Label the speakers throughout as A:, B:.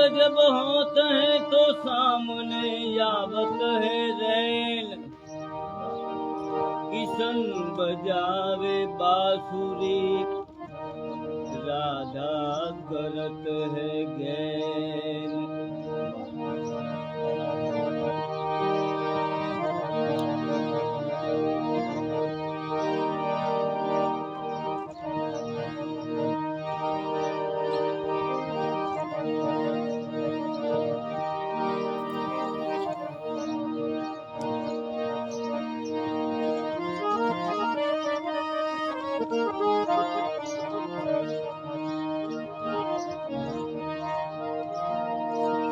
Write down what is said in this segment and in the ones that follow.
A: राग जब होत है तो सामने यावत है रैन किशन बजावे बांसुरी राधा करत है गैन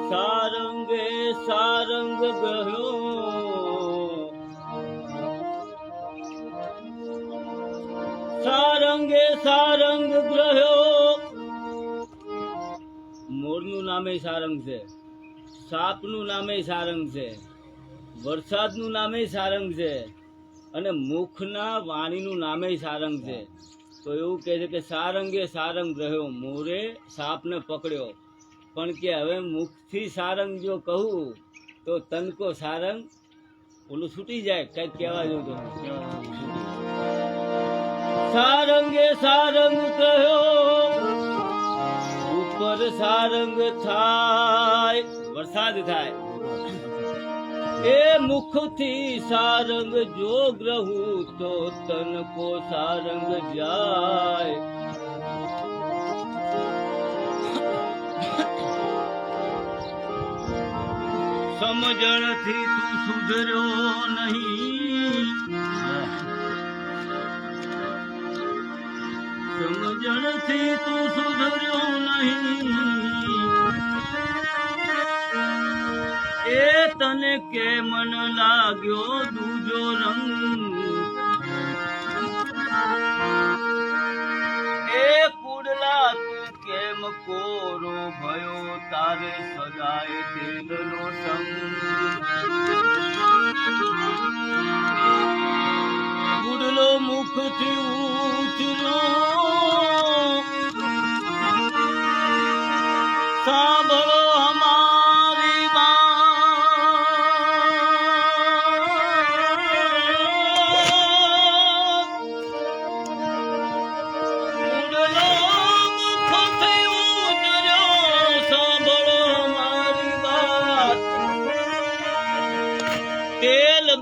A: સારંગે સારંગ ગયો. સારંગે સારંગ ગ્રહ્યો મોરનું નામે સારંગ છે. સાપનું નામે સારંગ છે. વરસાદનું નામે સારંગ છે. અને મુખના વાણીનું નામે સારંગ છે. તો એવું કહે છે કે સારંગે સારંગ રહ્યો મોરે સાપને પકડ્યો. પણ કે હવે મુખથી સારંગ જો કહું, તો તનકો સારંગ ઓલું છૂટી જાય, કંઈક કહેવા જો તો. સારંગે સારંગ કહ્યો, ઉપર સારંગ થાય, વરસાદ થાય. એ મુખથી સારંગ જો ગ્રહું, તો તનકો સારંગ જાય. સમજણથી તું સુધર્યો નહીં. સમજણથી તું સુધર્યો નહીં. એ તને કે મન લાગ્યો દૂજો રંગ? કોરો ભયો તારે સદાય તેલનો સંગ. કુડલો મુખથી ઉચલો સાંભળો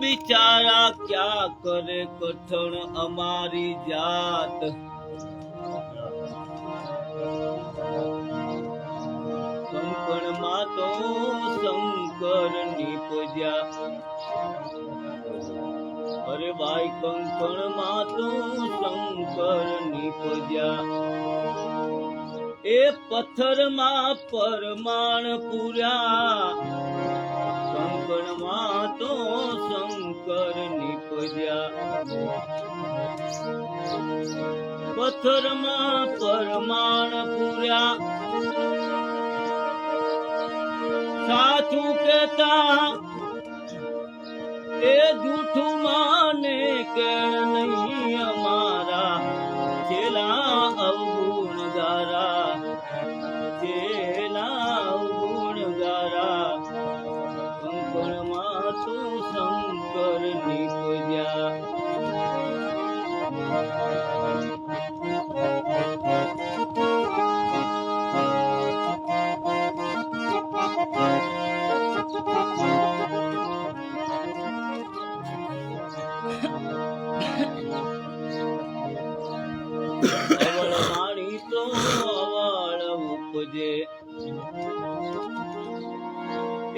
A: બિચારા ક્યાં કરે કઠણ અમારી જાત? કંકણમાં તો શંકર નીપજ્યા. અરે ભાઈ, કંકણમાં તો શંકર નીપજ્યા. એ પથ્થરમાં પરમાણ પૂર્યા. કંકણમાં તો શંકર નીપજ્યા પથ્થરમાં પરમાણ પૂર્યા. સાચું કેતા એ જૂઠું માને કે નહીં.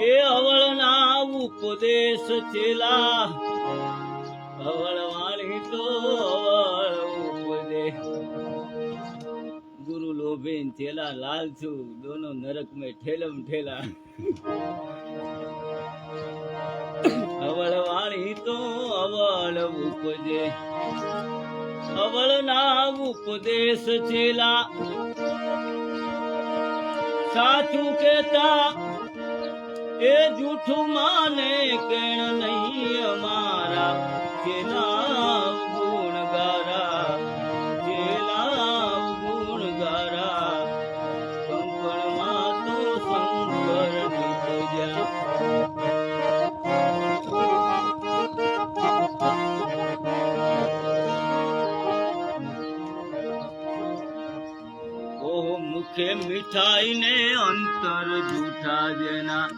A: એ અવળના ઉપદેશ છેલા અવળ વાણી તો ઉપજે ગુરુ લોભે ન થેલા લાલ છું દોનો નરક મેં ઠેલમ ઠેલા. અવળ વાણી તો અવળ ઉપજે. અવળના ઉપદેશ છેલા. સાચું કેતા એ જૂઠું માને કેણ નહીં અમારા. મુખે મીઠાઈ ને અંતર જૂઠા જેના.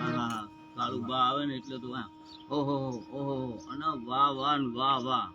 A: હા કાળું બા આવે ને એટલે તો આ. ઓહો ઓહો, અને વાહ વાહ વાહ વાહ.